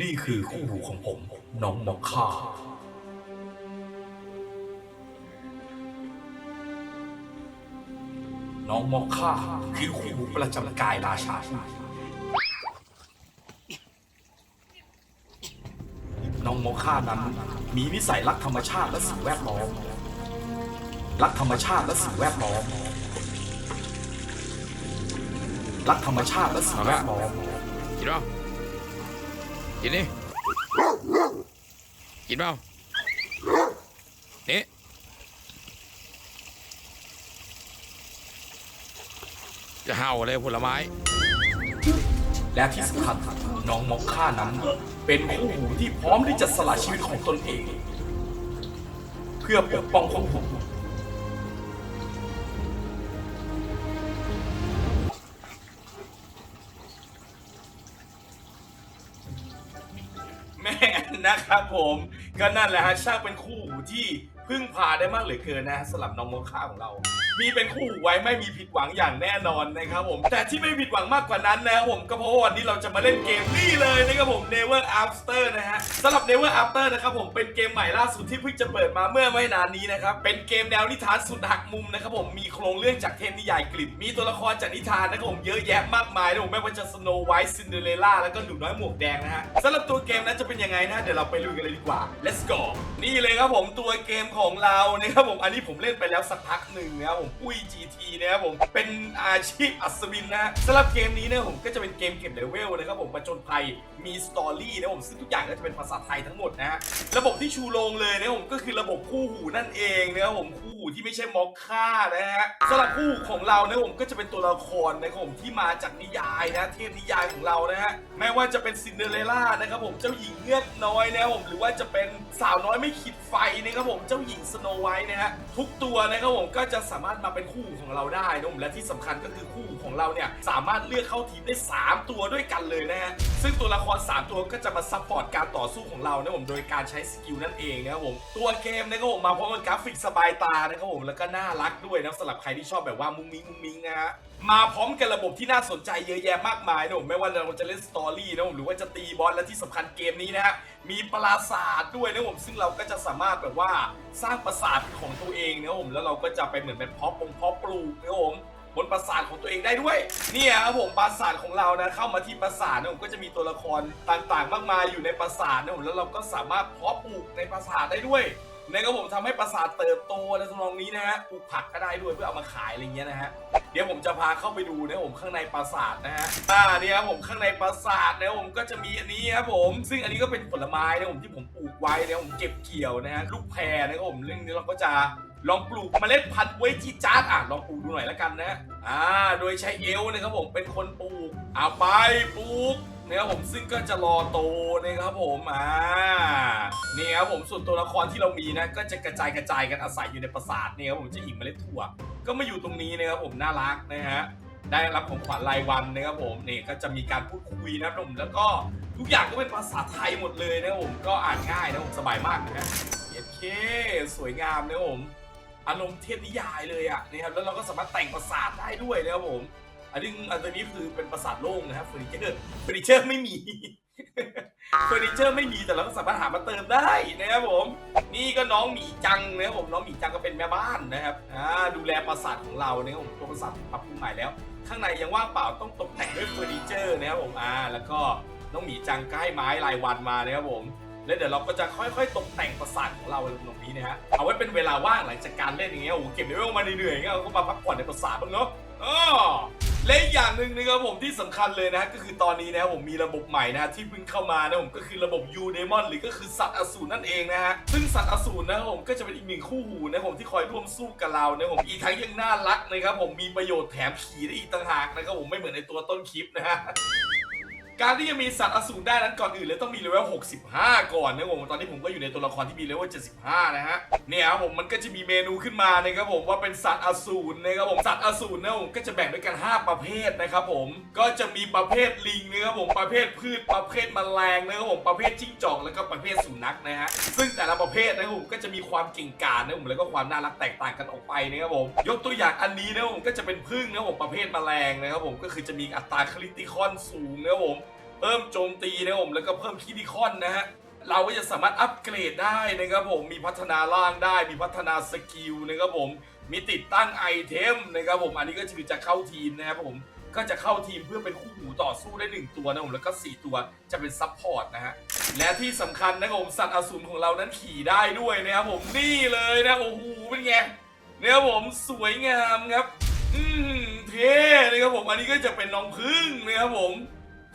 นี่คือคู่หูของผม น้องมอคค่า น้องมอคค่าคือคู่หูประจำกายราชา น้องมอคค่านั้น มีนิสัยรักธรรมชาติและสิ่งแวดล้อม รักธรรมชาติและสิ่งแวดล้อม รักธรรมชาติและสิ่งแวดล้อม กินนี่กินเปล่านี่จะเห่าอะไรผลไม้ และที่สำคัญน้องมอคค่านั้น เป็นคู่หูที่พร้อมที่จะสละชีวิตของตนเอง เพื่อปกป้องของผม นะครับผมก็นั่นแหละฮะช่างเป็นคู่หูที่ พึ่งพาได้มากเหลือเกินนะสำหรับน้องโมค่าของเรา มีเป็นคู่หูไว้ไม่มีผิดหวังอย่างแน่นอนนะครับผม แต่ที่ไม่ผิดหวังมากกว่านั้นนะครับผมก็เพราะวันนี้เราจะมาเล่นเกมนี่เลยนะครับผม Never After นะฮะสำหรับ Never After นะครับผมเป็นเกมใหม่ล่าสุดที่เพิ่งจะเปิดมาเมื่อไม่นานนี้นะครับเป็นเกมแนวนิทานสุดหักมุมนะครับผมมีโครงเรื่องจากเทพนิยายกลิบมีตัวละครจากนิทานนะครับผมเยอะแยะมากมายนะผมไม่ว่าจะ Snow White Cinderella แล้วก็หนูน้อยหมวกแดงนะฮะสำหรับตัวเกมนั้นจะเป็นยังไงนะเดี๋ยวเราไปลุยกันเลยดีกว่า let's go นี่เลยครับผมตัวเกมขของเรานะครับผมอันนี้ผมเล่นไปแล้วสักพักหนึ่งนะครับผมปุ้ย GT นะครับผมเป็นอาชีพอัศวินนะสำหรับเกมนี้เนี่ยผมก็จะเป็นเกมเก็บเลเวลนะครับผมประจนภัยมีสตอรี่นะผมซึ่งทุกอย่างก็จะเป็นภาษาไทยทั้งหมดนะฮะระบบที่ชูโรงเลยนะผมก็คือระบบคู่หูนั่นเองนะครับผมคู่หูที่ไม่ใช่ม็อคค่านะฮะสำหรับคู่ของเรานะผมก็จะเป็นตัวละครนะครับผมที่มาจากนิยายนะเทพนิยายของเรานะฮะแม้ว่าจะเป็นซินเดอเรลล่านะครับผมเจ้าหญิงเงือกน้อยนะครับผมหรือว่าจะเป็นสาวน้อยไม่ขีดไฟนะครับผมเจ้าหญิงสโนไวท์นะฮะทุกตัวนะครับผมก็จะสามารถมาเป็นคู่ของเราได้นะผมและที่สำคัญก็คือคู่ของเราเนี่ยสามารถเลือกเข้าทีมได้ 3 ตัวด้วยกันเลยนะฮะซึ่งตัวละคร 3 ตัวก็จะมาซัพพอร์ตการต่อสู้ของเรานะผมโดยการใช้สกิลนั่นเองนะครับผมตัวเกมนะครับผมมาพร้อมกับกราฟิกสบายตานะครับผมแล้วก็น่ารักด้วยนะสำหรับใครที่ชอบแบบว่ามุ้งมิ้งมุ้งมิ้งนะฮะมาพร้อมกับระบบที่น่าสนใจเยอะแยะมากมายนะผมไม่ว่าเราจะเล่นสตอรี่นะผมหรือว่าจะตีบอสและที่สำคัญเกมนี้นะฮะมีปราสาทด้วยนะผมซึ่งเราก็จะสามารถแบบว่าสร้างปราสาทของตัวเองนะผมแล้วเราก็จะไปเหมือนเป็นพาะปงพาะปลูกนะผม บนปราสาทของตัวเองได้ด้วย เนี่ยครับผมปราสาทของเรานะเข้ามาที่ปราสาทนะผมก็จะมีตัวละครต่างๆ มากมายอยู่ในปราสาทนะผมแล้วเราก็สามารถเพาะปลูกในปราสาทได้ด้วยนะครับผมทำให้ปราสาทเติบโตในทำนองนี้นะฮะปลูกผักก็ได้ด้วยเพื่อเอามาขายอะไรเงี้ยนะฮะเดี๋ยวผมจะพาเข้าไปดูนะผมข้างในปราสาทนะฮะอ่าเนี่ยครับผมข้างในปราสาทนะผมก็จะมีอันนี้ครับผม ซึ่งอันนี้ก็เป็นผลไม้นะผมที่ผมปลูกไว้นะผมเก็บเกี่ยวนะฮะลูกแพรนะครับผมเรื่องนี้เราก็จะ ลองปลูกเมล็ดพันธุ์ไว้จีจาร์ดอะลองปลูกดูหน่อยแล้วกันนะอ่าโดยใช้เอลนะครับผมเป็นคนปลูกเอาไปปลูกนะครับผมซึ่งก็จะรอโตนะครับผมอ่านี่ครับผมส่วนตัวละครที่เรามีนะ ก็จะกระจายกระจายกันอาศัยอยู่ในปราสาทนี่ครับผมจะหญิงเมล็ดถั่ว ก็มาอยู่ตรงนี้นะครับผมน่ารักนะฮะได้รับของขวัญรายวันนะครับผมนี่ก็จะมีการพูดคุยนะครับผมแล้วก็ทุกอย่างก็เป็นภาษาไทยหมดเลยนะครับผมก็อ่านง่ายนะผมสบายมากนะฮะเย็ดเคสวยงามนะครับผม อารมณ์เทพนิยายเลยอะนะครับแล้วเราก็สามารถแต่งปราสาทได้ด้วยนะครับผม อันนี้อันนี้คือเป็นปราสาทโล่งนะครับเฟอร์นิเจอร์เฟอร์นิเจอร์ไม่มีเฟอร์นิเจอร์ไม่มีแต่เราก็สามารถหามาเติมได้นะครับผม นี่ก็น้องหมีจังนะครับผมน้องหมีจังก็เป็นแม่บ้านนะครับอ่าดูแลปราสาทของเรานะครับผมตัวปราสาทปรับปรุงใหม่แล้ว ข้างในยังว่างเปล่าต้องตกแต่งด้วยเฟอร์นิเจอร์นะครับผมอ่าแล้วก็น้องหมีจังก็ให้ไม้รายวันมานะครับผม แล้วเดี๋ยวเราก็จะค่อยๆ ตกแต่งปราสาทของเราตรงนี้นะฮะเอาไว้เป็นเวลาว่างหลังจากการเล่นอย่างเงี้ยโอ้โหเก็บเลเวลมาเหนื่อยๆอย่างเงี้ยเราก็มาพักผ่อนในปราสาทบ้างเนาะอ้อและอีกอย่างหนึ่งนะครับผมที่สำคัญเลยนะก็คือตอนนี้นะครับผมมีระบบใหม่นะที่เพิ่งเข้ามานะผมก็คือระบบยูเดมอนหรือก็คือสัตว์อสูรนั่นเองนะฮะซึ่งสัตว์อสูรนะครับผมก็จะเป็นอีกหนึ่งคู่หูนะผมที่คอยร่วมสู้กับเรานะผมอีกทั้งยังน่ารักนะครับผมมีประโยชน์แถมขี่ได้อีกต่างหากนะครับผมไม่เหมือนในตัวต้นคลิปนะฮะ การที่จะมีสัตว์อสูรได้นั้นก่อนอื่นเลยต้องมีเลเวล 65 ก่อนนะผมตอนนี้ผมก็อยู่ในตัวละครที่มีเลเวล 75 นะฮะ เนี่ยครับผมมันก็จะมีเมนูขึ้นมานะครับผมว่าเป็นสัตว์อสูรนะครับผม สัตว์อสูรนะผมก็จะแบ่งด้วยกัน 5 ประเภทนะครับผม ก็จะมีประเภทลิงนะครับผม ประเภทพืช ประเภทแมลงนะครับผม ประเภทจิ้งจอก แล้วก็ประเภทสุนัขนะฮะ ซึ่งแต่ละประเภทนะครับผมก็จะมีความเก่งกาจนะครับผมแล้วก็ความน่ารักแตกต่างกันออกไปนะครับผม ยกตัวอย่างอันนี้นะผมก็จะเป็นพึ่งนะครับผมประเภทแมลงนะครับผมก็คือจะมีอัตราคริติคอนสูงนะครับผม เพิ่มโจมตีนะครับผมแล้วก็เพิ่มคิดิคอนนะฮะเราก็จะสามารถอัปเกรดได้นะครับผมมีพัฒนาร่างได้ มีพัฒนาสกิลนะครับผมมีติดตั้งไอเทมนะครับผมอันนี้ก็คือจะเข้าทีมนะครับผมก็จะเข้าทีมเพื่อเป็นคู่หูต่อสู้ได้หนึ่งตัวนะผมแล้วก็สี่ตัวจะเป็นซับพอร์ตนะฮะและที่สำคัญนะครับผมสัตว์อสูรของเรานั้นขี่ได้ด้วยนะครับผมนี่เลยนะโอ้โหเป็นไงเนี่ยผมสวยงามครับ อืมเท่นะครับผมอันนี้ก็จะเป็นน้องพึ่งนะครับผม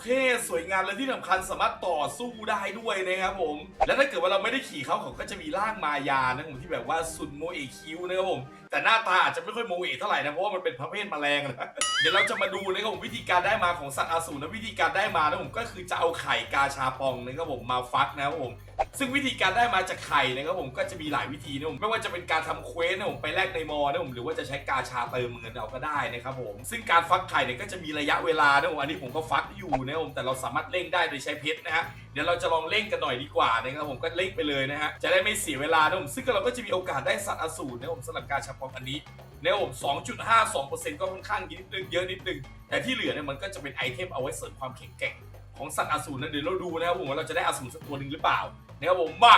เท่สวยงามและที่สำคัญสามารถต่อสู้ได้ด้วยนะครับผม และถ้าเกิดว่าเราไม่ได้ขี่เขาเขาก็จะมีร่างมายานะผมที่แบบว่าสุดโมเอคิวนะครับผม แต่หน้าตาอาจจะไม่ค่อยโมเอะเท่าไหร่นะเพราะว่ามันเป็นประเภทแมลงนะเดี๋ยวเราจะมาดูนะครับผมวิธีการได้มาของสัตว์อสูรนะวิธีการได้มานะผมก็คือจะเอาไข่กาชาปองนะครับผมมาฟักนะครับผมซึ่งวิธีการได้มาจากไข่นะครับผมก็จะมีหลายวิธีนะผมไม่ว่าจะเป็นการทำเควสนะผมไปแลกในมอนะผมหรือว่าจะใช้กาชาเติมเงินเอาก็ได้นะครับผมซึ่งการฟักไข่เนี่ยก็จะมีระยะเวลานะผมอันนี้ผมก็ฟักอยู่นะครับผมแต่เราสามารถเร่งได้โดยใช้เพชรนะฮะเดี๋ยวเราจะลองเร่งกันหน่อยดีกว่านะครับผมก็เร่งไปเลยนะฮะจะได้ไม่เสียเวลานะผมซึ่งเราก็จะมีโอกาสได้สัตว์อสูรนะผมสำหรับกาชาปองอันนี้นะครับผม 2.52%ก็ค่อนข้างนิดนึงเยอะนิดนึง แต่ที่เหลือเนี่ยมันก็จะเป็นไอเทมเอาไว้เสริมความแข็งแกร่งของสัตว์อสูรนะเดี๋ยวเราดูนะครับผมว่าเราจะได้อสูรสักตัวหนึ่งหรือเปล่านะครับผมมา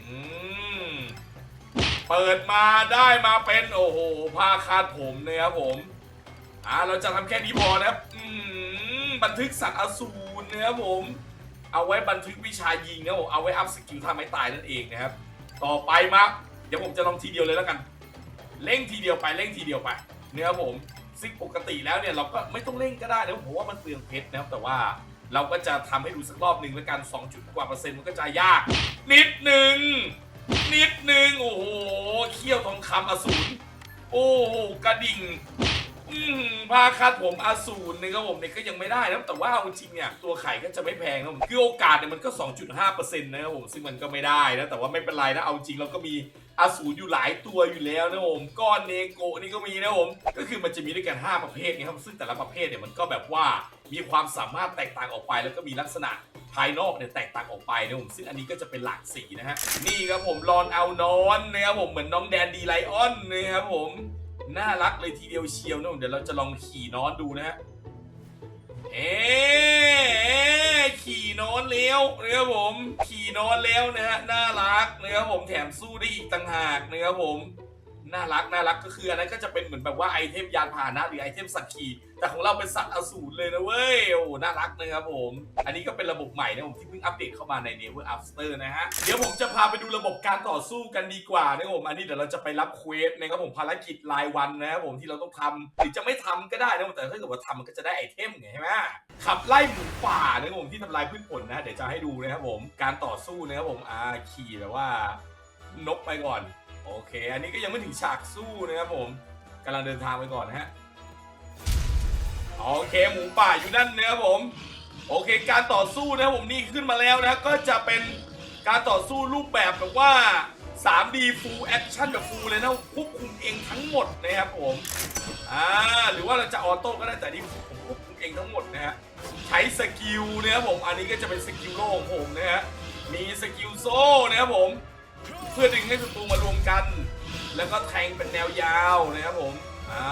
อืมเปิดมาได้มาเป็นโอ้โหผ้าคาดผมนะครับผมอ่าเราจะทำแค่นี้พอนะครับอืมบันทึกสัตว์อสูรนะครับผม เอาไว้บันทึกวิชายิงนะผมเอาไว้อัพสกิลทำให้ตายนั่นเองนะครับ ต่อไปมา เดี๋ยวผมจะลองทีเดียวเลยแล้วกัน เร่งทีเดียวไปเร่งทีเดียวไปเนะครับผมซึ่งปกติแล้วเนี่ยเราก็ไม่ต้องเร่งก็ได้นะผมว่ามันเปลืองเพชรนะครับแต่ว่าเราก็จะทำให้ดูสักรอบหนึ่งแล้วกัน2จุดกว่าเปอร์เซ็นต์มันก็จะยาก นิดหนึ่งนิดหนึ่งโอ้โหเขี้ยวทองคำอสูรโอ้โหกระดิ่ง อืมผ้าคาดผมอาสูรนะครับผมเนี่ยก็ยังไม่ได้นะแต่ว่าเอาจริงเนี่ยตัวไข่ก็จะไม่แพงนะผมคือโอกาสเนี่ยมันก็ 2.5%นะครับผมซึ่งมันก็ไม่ได้นะแต่ว่าไม่เป็นไรนะเอาจริงเราก็มีอาสูรอยู่หลายตัวอยู่แล้วนะผมก้อนเนโกนี่ก็มีนะผมก็คือมันจะมีด้วยกัน 5 ประเภทนะครับซึ่งแต่ละประเภทเนี่ยมันก็แบบว่ามีความสามารถแตกต่างออกไป แล้วก็มีลักษณะภายนอกเนี่ยแตกต่างออกไปนะผมซึ่งอันนี้ก็จะเป็นหลากสีนะฮะนี่ครับผมรอนเอานอนนะครับผมเหมือนน้องแดนดีไลออนนะครับผม น่ารักเลยทีเดียวเชียวนะผมเดี๋ยวเราจะลองขี่นอนดูนะฮะเอ๊ขี่นอนเลี้ยวนะครับผม ขี่นอนแล้วนะฮะน่ารักนะครับผมแถมสู้ได้อีกต่างหากนะครับผม น่ารักน่ารักก็คืออันนั้นก็จะเป็นเหมือนแบบว่าไอเทมยานพาหนะหรือไอเทมสัตว์ขี่แต่ของเราเป็นสัตว์อสูรเลยนะเว้ยโอ้น่ารักนะครับผม อันนี้ก็เป็นระบบใหม่นะผมที่เพิ่งอัปเดตเข้ามาใน Never After นะฮะ เดี๋ยวผมจะพาไปดูระบบการต่อสู้กันดีกว่านะครับผมอันนี้เดี๋ยวเราจะไปรับเควสนะครับผมภารกิจรายวันนะครับผมที่เราต้องทำหรือจะไม่ทำก็ได้นะแต่ถ้าเกิดว่าทำมันก็จะได้ไอเทมไงใช่ไหมขับไล่หมูป่านะครับผมที่ทำลายพืชผลนะเดี๋ยวจะให้ดูนะครับผมการต่อสู้นะครับผมอ่าขี่แบบว่านกไปก่อน โอเค อันนี้ก็ยังไม่ถึงฉากสู้นะครับผมกำลังเดินทางไปก่อนนะฮะโอเคหมูป่าอยู่นั่นนะครับผม โอเค การต่อสู้นะครับผมนี่ขึ้นมาแล้วนะก็จะเป็นการต่อสู้รูปแบบแบบว่า 3D full action แบบ full เลยนะควบคุมเองทั้งหมดนะครับผมอ่าหรือว่าเราจะออโต้ก็ได้แต่นี่ผมควบคุมเองทั้งหมดนะฮะใช้สกิลนะครับผมอันนี้ก็จะเป็นสกิลโล่ของผมนะฮะมีสกิลโซ่นะครับผม เพื่อดึงให้ศัตรูมารวมกัน แล้วก็แทงเป็นแนวยาวนะครับผมอ่า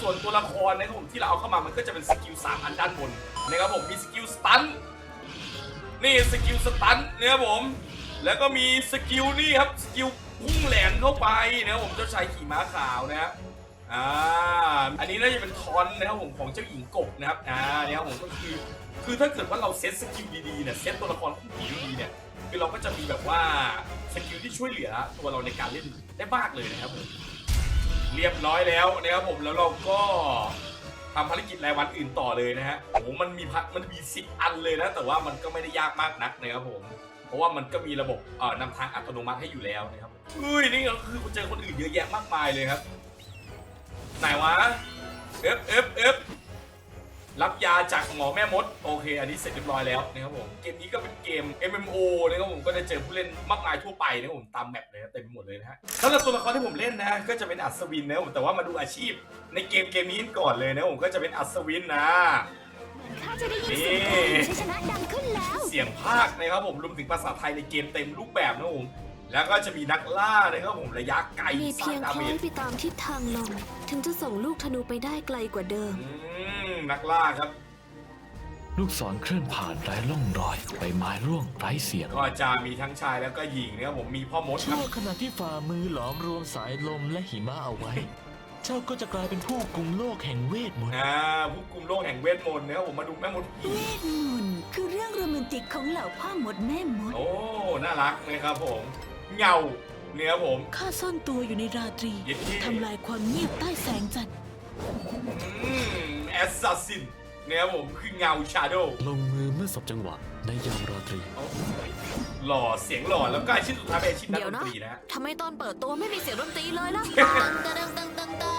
ส่วนตัวละครนะครับผมที่เราเอาเข้ามามันก็จะเป็นสกิล3อันด้านบนนะครับผมมีสกิลสตันนี่สกิลสตันนะครับผมแล้วก็มีสกิลนี่ครับสกิลพุ่งแหลมเข้าไปนะครับผมเจ้าชายขี่ม้าขาวนะฮะอ่าอันนี้น่าจะเป็นทอนนะครับผมของเจ้าหญิงกบนะครับอ่าเนี่ยครับผมก็คือคือถ้าเกิดว่าเราเซตสกิลดีๆเนี่ยเซตตัวละครคู่ดีๆเนี่ยคือเราก็จะมีแบบว่า สกิลที่ช่วยเหลือตัวเราในการเล่นได้มากเลยนะครับผมเรียบร้อยแล้วนะครับผมแล้วเราก็ทำภารกิจรายวันอื่นต่อเลยนะฮะโอ้โหมันมีพัดมันมีสิบอันเลยนะ แต่ว่ามันก็ไม่ได้ยากมากนักนะครับผม เพราะว่ามันก็มีระบบเอ่อนำทางอัตโนมัติให้อยู่แล้วนะครับเฮ้ยนี่ก็คือเจอคนอื่นเยอะแยะมากมายเลยครับ ไหนวะ F F F รับยาจากหมอแม่มด โอเค อันนี้เสร็จเรียบร้อยแล้วนะครับผม เกมนี้ก็เป็นเกม MMO นะครับผมก็จะเจอผู้เล่นมากมายทั่วไปนะครับผมตามแมปเลยนะเต็มไปหมดเลยนะฮะสำหรับตัวละครที่ผมเล่นนะก็จะเป็นอัศวินนะครับผมแต่ว่ามาดูอาชีพ ในเกมเกมนี้ก่อนเลยนะผมก็จะเป็นอัศวินนะข้าจะได้ยินเสียงเพลงชัยชนะดังขึ้นแล้ว เสียงภาคนะครับผมรวมถึงภาษาไทยในเกมเต็มรูปแบบนะครับผม แล้วก็จะมีนักล่านะครับผมระยะไกลมีสร้าเพียงงดาคเมล้อยจไปตามทิศทางลม ถึงจะส่งลูกธนูไปได้ไกลกว่าเดิม อืมนักล่าครับ ลูกศรเคลื่อนผ่านไร้ร่องรอยใบไม้ร่วงไร้เสียง ก็จะมีทั้งชายแล้วก็หญิงนะครับผมมีพ่อมดคชั่รับวขณะที่ฝ่ามือหลอมรวมสายลมและหิมะเอาไว้ เจ้าก็จะกลายเป็นผู้กุมโลกแห่งเวทมนต์ อ่าผู้กุมโลกแห่งเวทมนต์นะครับผมมาดูแม่มดผีเวทมนต์คือเรื่องโรแมนติกของเหล่าพ่อมดแม่มด โอ้ น่ารักนะครับผม เงาเนี่ยครับผมข้าซ่อนตัวอยู่ในราตรีเย็ดเท่ทำลายความเงียบใต้แสงจันทร์อืมแอสซัสซินเนี่ยครับผมคือเงาชาโดว์ลงมือเมื่อสบจังหวะในยามราตรี หล่อเสียงหล่อแล้วก็อาชีพสุดท้ายเป็นอาชีพนักเดี๋ยวดนนะตรีนะฮะทำไมตอนเปิดตัวไม่มีเสียงดนตรีเลยล่ะ ตึงตึงตึงตึงตึ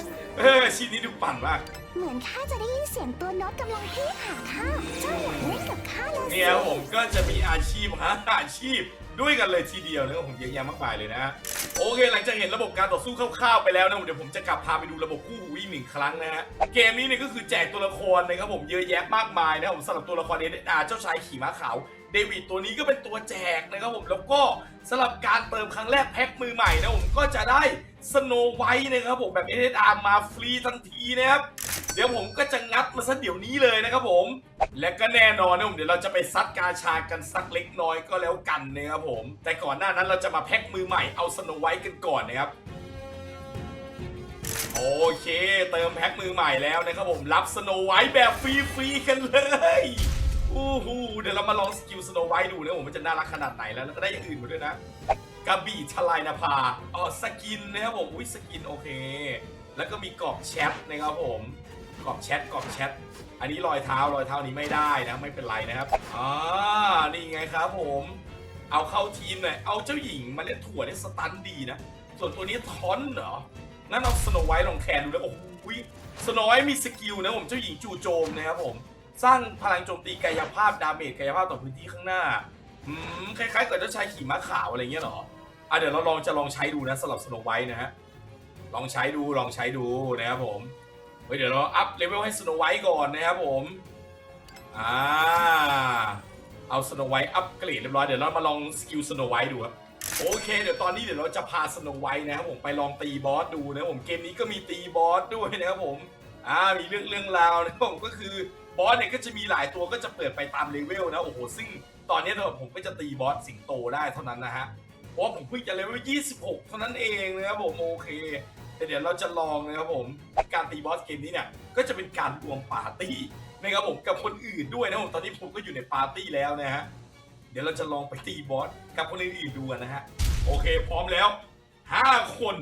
งเอออาชีพนี้ดูปั่นมากเหมือนข้าจะได้ยินเสียงตัวโน้ตกำลังเรียกหาข้าเจ้าอยากเล่นกับข้าเลยเนี่ยครับผมก็จะมีอาชีพหาอาชีพ ด้วยกันเลยทีเดียวนะครับผมเยอะแยะมากมายเลยนะฮะโอเค หลังจากเห็นระบบการต่อสู้คร่าวๆไปแล้วนะเดี๋ยวผมจะกลับพาไปดูระบบคู่หูอีกหนึ่งครั้งนะฮะเกมนี้เนี่ยก็คือแจกตัวละครนะครับผมเยอะแยะมากมายนะผมสำหรับตัวละครเอเดาเจ้าชายขี่ม้าขาวเดวิดตัวนี้ก็เป็นตัวแจกนะครับผมแล้วก็สำหรับการเติมครั้งแรกแพ็คมือใหม่นะผมก็จะได้สโนไวท์นะครับผมแบบเอเดอามาฟรีทันทีนะครับ ดี๋ยวผมก็จะงัดมาซะเดี๋ยวนี้เลยนะครับผม และก็แน่นอนนะผมเดี๋ยวเราจะไปซัดกาชากันสักเล็กน้อยก็แล้วกันนะครับผม แต่ก่อนหน้านั้นเราจะมาแพ็คมือใหม่เอาสโนไวท์กันก่อนนะครับโอเค เติมแพ็คมือใหม่แล้วนะครับผมรับสโนไวท์แบบฟรีๆกันเลยอู้หูเดี๋ยวเรามาลองสกิลสโนไวท์ดูนะผมมันจะน่ารักขนาดไหนแล้วแล้วก็ได้อย่างอื่นมาด้วยนะกระบี่ทลายนภาอ๋อสกินนะครับผมอุ้ยสกินโอเค แล้วก็มีกรอบแชทนะครับผม กรอบแชทกรอบแชทอันนี้รอยเท้ารอยเท้านี้ไม่ได้นะไม่เป็นไรนะครับอ่านี่ไงครับผม เอาเข้าทีมหน่อยเอาเจ้าหญิงมาเล่นถั่วเนี่ยสตันดีนะ ส่วนตัวนี้ทอนเหรองั้นเอาสโนไวท์ลองแคนดูแล้วโอ้โหสโนไวท์มีสกิลนะผมเจ้าหญิงจู่โจมนะครับผมสร้างพลังโจมตีกายภาพดาเมจกายภาพต่อพื้นที่ข้างหน้าอืมคล้ายๆกับเจ้าชายขี่ม้าขาวอะไรเงี้ยเหรออะเดี๋ยวเราลองจะลองใช้ดูนะสำหรับสโนไวท์นะฮะลองใช้ดูลองใช้ดูนะครับผม เฮ้ยเดี๋ยวเราอัพเลเวลให้สโนไวท์ก่อนนะครับผมอ่าเอาสโนไวท์อัพเกรดเรียบร้อยเดี๋ยวเรามาลองสกิลสโนไวท์ดูครับโอเคเดี๋ยวตอนนี้เดี๋ยวเราจะพาสโนไวท์นะครับผมไปลองตีบอสดูนะครับผมเกมนี้ก็มีตีบอสด้วยนะครับผมอ่ามีเรื่องเรื่องราวนะครับผมก็คือบอสเนี่ยก็จะมีหลายตัวก็จะเปิดไปตามเลเวลนะโอ้โหซึ่งตอนนี้เนี่ยผมก็จะตีบอสสิงโตได้เท่านั้นนะฮะเพราะผมเพิ่งจะเลเวล 26 เท่านั้นเองนะครับผมโอเค แต่เดี๋ยวเราจะลองนะครับผมการตีบอสเกมนี้เนี่ยก็จะเป็นการรวมปาร์ตี้นะครับผมกับคนอื่นด้วยนะผมตอนนี้ผมก็อยู่ในปาร์ตี้แล้วนะฮะเดี๋ยวเราจะลองไปตีบอสกับคนอื่นๆดูกันนะฮะโอเค พร้อมแล้ว5คน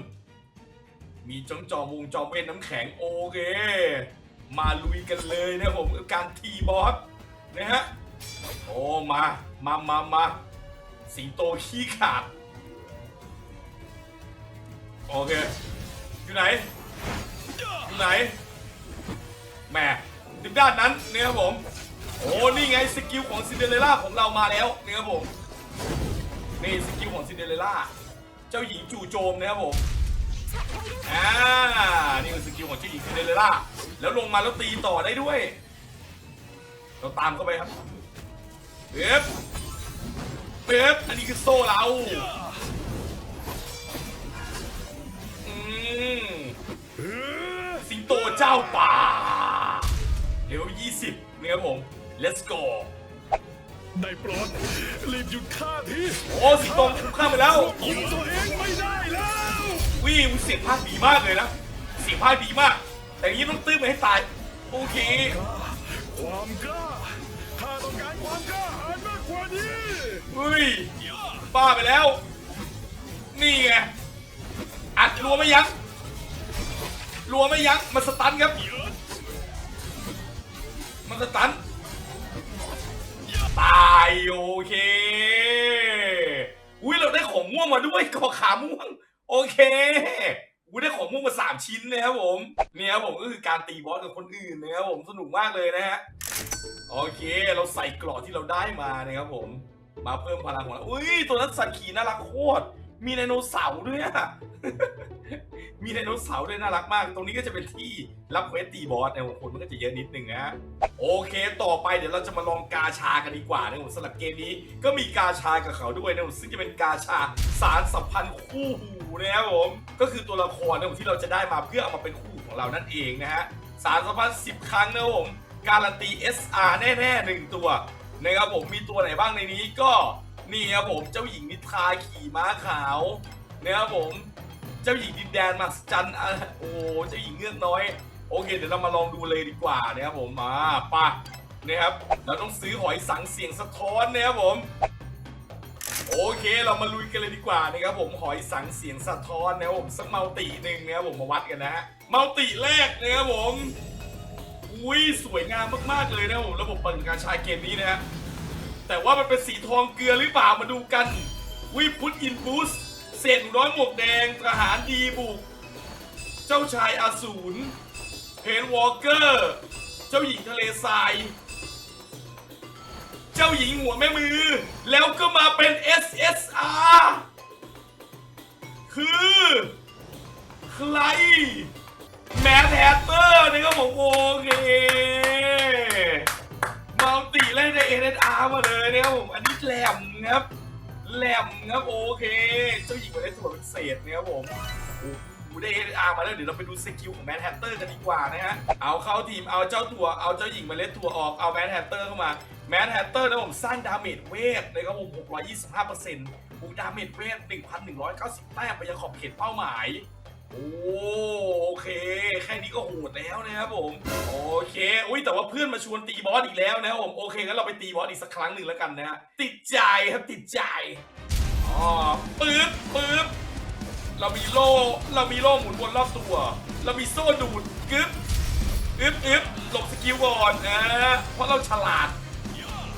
มีจองจอมวงจอมเวทน้ำแข็งโอเค มาลุยกันเลยนะครับผมกับการตีบอสนะฮะโอ้มามามามาสิงโตขี้ขาดโอเค อยู่ไหนอยู่ไหนแหมถึงด้านนั้นเนี่ยครับผม โอ้นี่ไงสกิลของซินเดอเรลล่าของเรามาแล้วเนี่ยครับผมนี่สกิลของซินเดอเรลล่าเจ้าหญิงจู่โจมนะครับผมอ่านี่คือสกิลของเจ้าหญิงซินเดอเรลล่าแล้วลงมาแล้วตีต่อได้ด้วย เราตามเข้าไปครับเป๊บเป๊บอันนี้คือโซ่เรา โตเจ้าป่าเลเวล20เนี่ยครับผม let's go ได้โปรดรีบหยุดฆ่าทีโอ้สิงโตคุ้มข้ามไปแล้วคุมตัวเองไม่ได้แล้ววิ่งเสียงภาคดีมากเลยนะเสียงภาคดีมาก แต่อย่างนี้ต้องตื้มไปให้ตายโอเคความกล้าข้าต้องการความกล้าหาญมากกว่านี้เฮ้ยบ้าไปแล้ว นี่ไงอัดรัวไม่ยั้ง รัวไม่ยั้งมันสตันครับ มันสตัน ตายโอเค อุ้ยเราได้ของม่วงมาด้วยกอขาม่วง โอเคอุ้ยได้ของม่วงมาสามชิ้นเลยครับผมเนี่ยครับผมก็คือการตีบอสกับคนอื่นนะครับผมสนุกมากเลยนะฮะโอเค เราใส่กรอที่เราได้มานะครับผม มาเพิ่มพลังของเราอุ้ยตัวนั้นสัตว์ขี่น่ารักโคตรมีไดโนเสาร์ด้วยอะ มีไดโนเสาร์ด้วยน่ารักมาก ตรงนี้ก็จะเป็นที่รับเควสตีบอสเนี่ยผมคนมันก็จะเยอะนิดนึงนะโอเค ต่อไปเดี๋ยวเราจะมาลองกาชากันดีกว่านะผมสำหรับเกมนี้ก็มีกาชากับเขาด้วยนะผมซึ่งจะเป็นกาชาสารสัมพันธ์คู่หูนะครับผมก็คือตัวละครนะผมที่เราจะได้มาเพื่อเอามาเป็นคู่ของเรานั่นเองนะฮะสารสัมพันธ์10ครั้งนะครับผมการันตี SR แน่ๆหนึ่งตัวนะครับผมมีตัวไหนบ้างในนี้ก็นี่ครับผมเจ้าหญิงนิทราขี่ม้าขาวนะครับผม เจ้าหญิงดินแดนมาจันอะโอ้เจ้าหญิงเงือกน้อย โอเค เดี๋ยวเรามาลองดูเลยดีกว่านะครับผมมาปะนะครับเราต้องซื้อหอยสังเสียงสะท้อนนะครับผมโอเคเรามาลุยกันเลยดีกว่านะครับผมหอยสังเสียงสะท้อนนะครับผมสักเมัลติหนึ่งนะครับผมมาวัดกันนะฮะมัลติแรกนะครับผมอุ้ยสวยงามมากๆเลยนะครับผมระบบเปิดการใช้เกมนี้นะฮะแต่ว่ามันเป็นสีทองเกลือหรือเปล่ามาดูกันวิพุทอินบูส เศษร้อยหมวกแดงทหารดีบุก เจ้าชายอสูรเพนวอลเกอร์ เจ้าหญิงทะเลทราย เจ้าหญิงหัวแม่มือ แล้วก็มาเป็น SSR คือ ใคร แมทแฮตเตอร์นะครับผมโอเคมัลติเล่นใน NSR มาเลยนะครับผมอันนี้แหลมครับ แหลมครับโอเค เจ้าหญิงมาได้ตัวเป็นเศษนะครับผมโอ้โหได้ NSR มาแล้วเดี๋ยวเราไปดูสกิลของแมนแฮตเตอร์กันดีกว่านะฮะเอาเข้าทีมเอาเจ้าถั่วเอาเจ้าหญิงมาเล่นถั่วออกเอาแมนแฮตเตอร์เข้ามาแมนแฮตเตอร์นะผมสร้างดาเมจเวทนะครับผม625%บวกดาเมจเวท1,190แต้มไปยังขอบเขตเป้าหมาย โอ้โอเค แค่นี้ก็โหดแล้วนะครับผม โอเคอุ้ยแต่ว่าเพื่อนมาชวนตีบอสอีกแล้วนะครับผมโอเคงั้นเราไปตีบอสอีกสักครั้งหนึ่งแล้วกันนะฮะติดใจครับติดใจอ๋อปึ๊บปึ๊บเรามีโล่เรามีโล่หมุนวนรอบตัว เรามีโซ่ดูดกึ๊บอึ๊บอึ๊บหลบสกิลก่อนอ่าเพราะเราฉลาด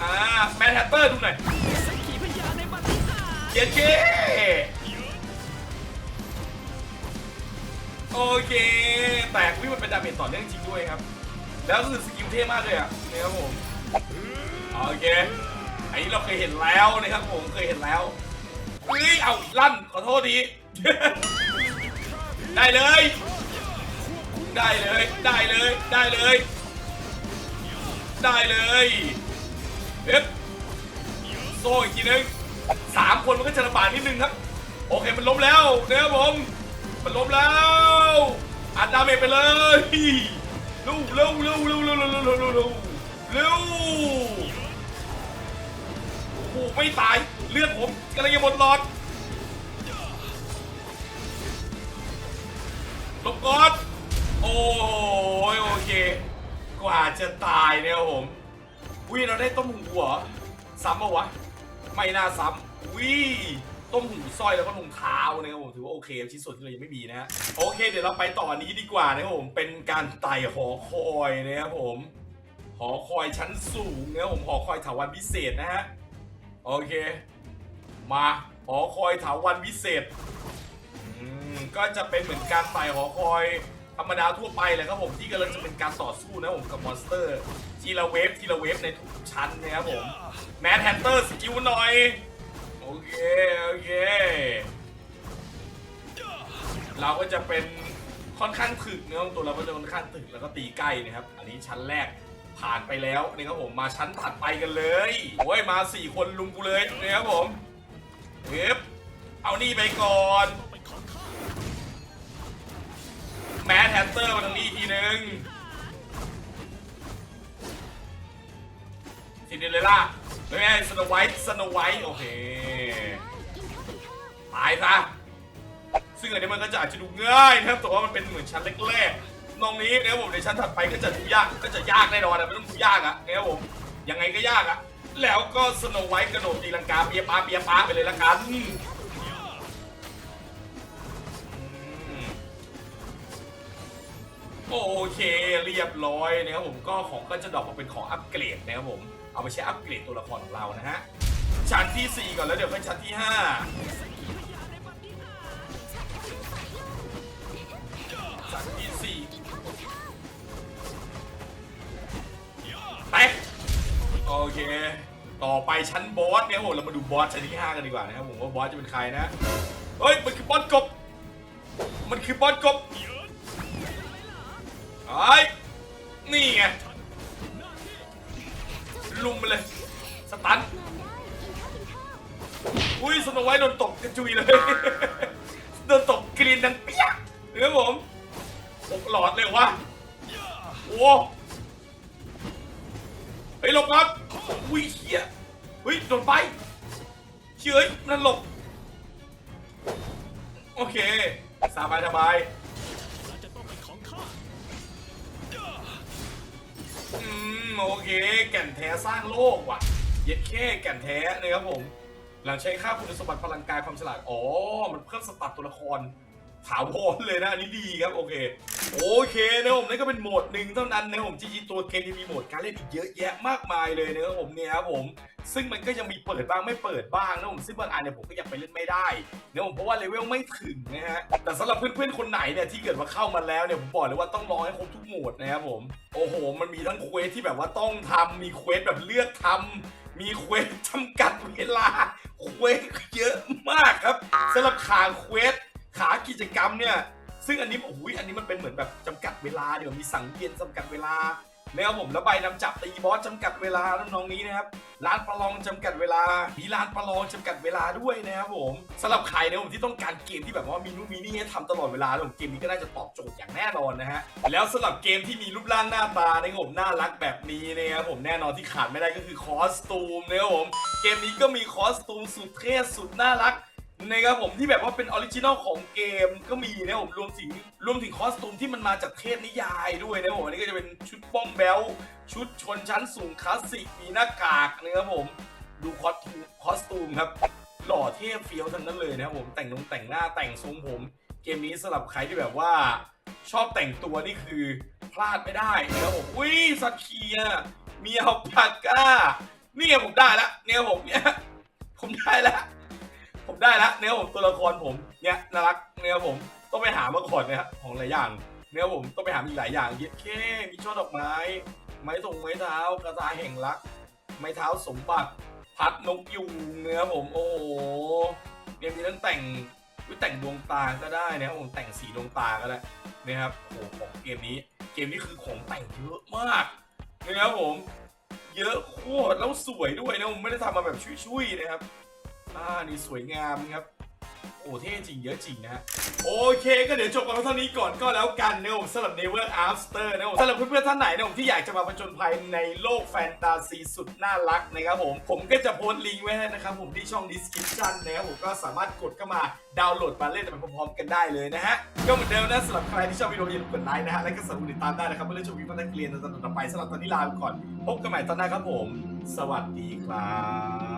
อ่าแมนแฮตเตอร์ดูหน่อยเย้เจ๊ โอเค แตกวิมันเป็นดาเมจต่อเนื่องจริงด้วยครับ แล้วก็คือสกิลเท่มากเลยอะนี่ครับผมโอเคอันนี้เราเคยเห็นแล้วนะครับผมเคยเห็นแล้วเฮ้ยเอาลั่นขอโทษทีได้เลย ได้เลยได้เลยได้เลย ได้เลยเอ๊ะโซ่อีกทีนึงสามคนมันก็จะลำบากนิดนึงครับ โอเคมันล้มแล้วนะครับผม มันล้มแล้วอัดดาเมจไปเลยเร็วเร็วเร็วเร็วเร็วเร็วเร็วเร็วเร็วเร็วโอ้ไม่ตายเลือดผมกำลังจะหมดหลอดลบก่อนโอ้ยโอเค กว่าจะตายเนี่ยผมวิเราได้ต้มหูเหรอซ้ำปะวะ ไม่น่าซ้ำวิ ต้มหูสร้อยแล้วก็รองเท้านะครับผมถือว่าโอเคชิ้นส่วนที่เรายังไม่มีนะฮะโอเค เดี๋ยวเราไปต่อนี้ดีกว่านะครับผมเป็นการไต่หอคอยนะครับผม หอคอยชั้นสูงนะครับผมหอคอยถาวรพิเศษนะฮะโอเค มาหอคอยถาวรพิเศษอืมก็จะเป็นเหมือนการไต่หอคอยธรรมดาทั่วไปแหละครับผมที่กำลังจะเป็นการต่อสู้นะผมกับมอนสเตอร์ทีละเวฟทีละเวฟในทุกๆชั้นนะครับผมแมนแฮนเตอร์สกิลหน่อย โอเค โอเค เราก็จะเป็นค่อนข้างถึกเนื้อตัวเราก็จะค่อนข้างถึกแล้วก็ตีใกล้นะครับ อันนี้ชั้นแรกผ่านไปแล้วนะครับผมมาชั้นถัดไปกันเลยโอ้ยมาสี่คนลุมกูเลยนะครับผมเอฟเอานี่ไปก่อน แมนแฮนเตอร์มาทางนี้ทีนึง ซินเดอเรลล่าไม่ใช่สโนไวท์สโนไวท์โอเคตายซะซึ่งอันนี้มันก็จะอาจจะดูง่ายนะครับแต่ว่ามันเป็นเหมือนชั้นแรกๆตรงนี้นะครับผมในชั้นถัดไปก็จะดูยากก็จะยากแน่นอนนะไม่ต้องดูยากอะนะครับผมยังไงก็ยากอะแล้วก็สโนไวท์กระโดดตีลังกาเปียป้าเปียป้าไปเลยละกันโอเคเรียบร้อยนะครับผมก็ของก็จะดรอปมาเป็นของอัปเกรดนะครับผม เอาไปใช้อัปเกรดตัวละครของเรานะฮะชั้นที่ 4 ก่อนแล้วเดี๋ยวไปชั้นที่ 5 ชั้นที่ 4 ไป โอเค ต่อไปชั้นบอสเนี่ยโหเรามาดูบอสชั้นที่ 5 กันดีกว่านะครับผมว่าบอสจะเป็นใครนะ เฮ้ย มันคือบอสกบ มันคือบอสกบไอ้นี่ไง ลุมไปเลยสตันอุ้ยสโนไวท์โดนตกกระจุยเลยโดนตกกรีนดังเปี้ยกนะครับผมหกหลอดเลยวะโอ้เฮ้ยหลบก่อนอุ้ยเฮียเฮ้ยโดนไปเฉยนั่นหลบโอเคสบายสบายอืม โอเค แก่นแท้สร้างโลกว่ะ เย็ดแค่แก่นแท้นะครับผม หลังใช้ค่าคุณสมบัติพลังกายความฉลาด อ๋อ มันเพิ่มสตัดตัวละคร ถาวรเลยนะอันนี้ดีครับโอเค โอเคนะผมนั่ก็เป็นโหมดหนึ่งเท่านั้นนะผมจริงๆตัวเกมยังมีโหมดการเล่นอีกเยอะแยะมากมายเลยนะครับผมเนี่ยครับผมซึ่งมันก็ยังมีเปิดบ้างไม่เปิดบ้างนะผมซึ่งบางอันเนี่ยผมก็ยังไปเล่นไม่ได้นะผมเพราะว่าเลเวลไม่ถึงนะฮะแต่สำหรับเพื่อนๆคนไหนเนี่ยที่เกิดว่าเข้ามาแล้วเนี่ยผมบอกเลยว่าต้องรอให้ครบทุกโหมดนะครับผมโอ้โห มันมีทั้งเควสที่แบบว่าต้องทำมีเควสแบบเลือกทำมีเควสจำกัดเวลาเควสเยอะมากครับสำหรับขาเควส ขากิจกรรมเนี่ย ซึ่งอันนี้โอ้ยอันนี้มันเป็นเหมือนแบบจำกัดเวลาเดี๋ยวมีสังเวียนจำกัดเวลานะครับผมแล้วใบนำจับตีบอสจำกัดเวลาน้องๆนี้นะครับร้านประลองจำกัดเวลามีร้านประลองจำกัดเวลาด้วยนะครับผมสำหรับใครนะผมที่ต้องการเกมที่แบบว่ามีนู่นมีนี่ให้ทำตลอดเวลาผมเกมนี้ก็น่าจะตอบโจทย์อย่างแน่นอนนะฮะแล้วสำหรับเกมที่มีรูปร่างหน้าตาในผมน่ารักแบบนี้นะครับผมแน่นอนที่ขาดไม่ได้ก็คือคอสตูมนะครับผมเกมนี้ก็มีคอสตูมสุดเท่สุดน่ารัก นะครับผมที่แบบว่าเป็นออริจินอลของเกมก็มีนะผมรวมถึงรวมถึงคอสตูมที่มันมาจากเทพนิยายด้วยนะผมอันนี้ก็จะเป็นชุดป้องแบลชุดชนชั้นสูงคลาสสิกมีหน้ากากนะครับผม ดูคอสตูมคอสตูมครับ หล่อเทพเฟี้ยวทั้งนั้นเลยนะครับผมแต่งนงแต่งหน้าแต่งทรงผม เกมนี้สำหรับใครที่แบบว่า ชอบแต่งตัวนี่คือพลาดไม่ได้นะครับผมอุ้ยสัตว์เคียมีอัลปาก้านี่ไงผมได้ละเนี่ยผมเนี่ยผมได้ละ ผมได้ล้วเนี่ยผมตัวละครผมเนี่ยน่ารักเนี่ยผมต้องไปหามาก่อนนยฮะของหลายอย่างเนี่ยผมต้องไปหาอีกหลายอย่างเยอะแค่มีช่อดอกไม้ ไม้ทงไม้เท้ากระตาแห่งรัก ไม้เท้าสมบัติ พัดนกยูงเนี่ยผมโอ้โหเนี่ยมีทั้งแต่งวิแต่งดวงตาก็ได้นะครับผมแต่งสีดวงตาก็ได้นะครับโอ้ของเกมนี้ เกมนี้คือของแต่งเยอะมากนะครับผม เยอะโคตรแล้วสวยด้วยนะผมไม่ได้ทำมาแบบชุยๆนะครับ อ่านี่สวยงามครับโอ้เท่จริงเยอะจริงนะฮะโอเคก็เดี๋ยวจบกันเท่านี้ก่อนก็แล้วกันนะผมสำหรับ Never After นะผมสำหรับเพื่อนๆท่านไหนนะผมที่อยากจะมาผจญภัยในโลกแฟนตาซีสุดน่ารักนะครับผมผมก็จะโพสต์ลิงก์ไว้ให้นะครับผมที่ช่อง description นะครับผมก็สามารถกดเข้ามาดาวน์โหลดมาเล่นไปพร้อมๆกันได้เลยนะฮะก็เหมือนเดิมนะสำหรับใครที่ชอบวิดีโออย่าลืมกดไลค์นะฮะและก็สามารถติดตามได้นะครับเพื่อเล่นชมวิดีโอนักเรียนตอนต่อไปสำหรับตอนนี้ลาไปก่อนพบกันใหม่ตอนหน้าครับผม สวัสดีครับ